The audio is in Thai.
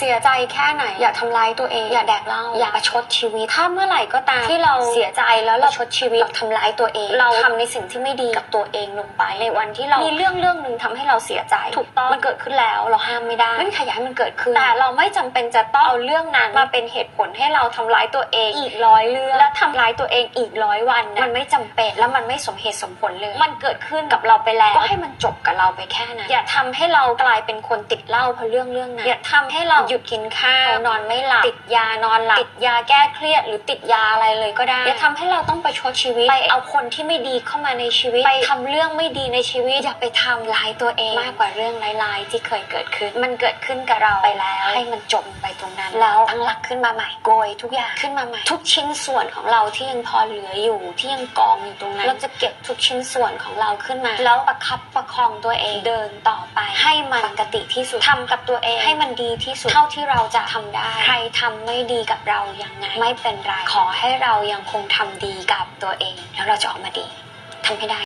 เสียใจแค่ไหนอย่าทำร้ายตัวเองอย่าแดกเหล้าอย่าประชดชีวิตถ้าเมื่อไหร่ก็ตามที่เราเสียใจแล้วเราประชดชีวิตเราทำร้ายตัวเอง เราทำในสิ่งที่ไม่ดีกับตัวเองลงไป ในวันที่เรามีเรื่องเรื่องหนึ่งทำให้เราเสียใจ ถูกต้องมันเกิดขึ้นแล้วเราห้ามไม่ได้ไม่มีใครอยากให้มันเกิดขึ้นแต่เราไม่จำเป็นจะต้องเอาเรื่องนั้นมาเป็นเหตุผลให้เราทำร้ายตัวเองอีกร้อยเรื่องและทำร้ายตัวเองอีกร้อยวันนะมันไม่จำเป็นและมันไม่สมเหตุสมผลเลย มันเกิดขึ้นกับเราไปแล้วก็ให้มันจบกับเราไปแค่นั้นอย่าทำให้เรากลายเป็นคนติดเหล้าเพราะเรื่องเรื่องนั้นอย่าทำให้เราหยุดกินข้าวนอนไม่หลับติดยานอนหลับติดยาแก้เครียด หรือติดยาอะไรเลยก็ได้อย่าทำให้เราต้องไปชดชีวิตไปเอาคนที่ไม่ดีเข้ามาในชีวิตไปทำเรื่องไม่ดีในชีวิตอย่าไปทำร้ายตัวเองมากกว่าเรื่องร้ายๆที่เคยเกิดขึ้น มันเกิดขึ้นกับเราไปแล้ว ให้มันจบไปตรงนั้นแล้วตั้งหลักขึ้นมาใหม่โกยทุกอย่างขึ้นมาใหม่ทุกชิ้นส่วนของเราที่ยังพอเหลืออยู่ที่ยังกองอยู่ตรงนั้นเราจะเก็บทุกชิ้นส่วนของเราขึ้นมา แล้วประคับประคองตัวเองเดินต่อไป ให้มันปกติที่สุดทำกับตัวเองให้มันดีที่สุดเท่าที่เราจะทำได้ ใครทำไม่ดีกับเรายังไงไม่เป็นไร ขอให้เรายังคงทำดีกับตัวเอง แล้วเราจะออกมาดีทำให้ได้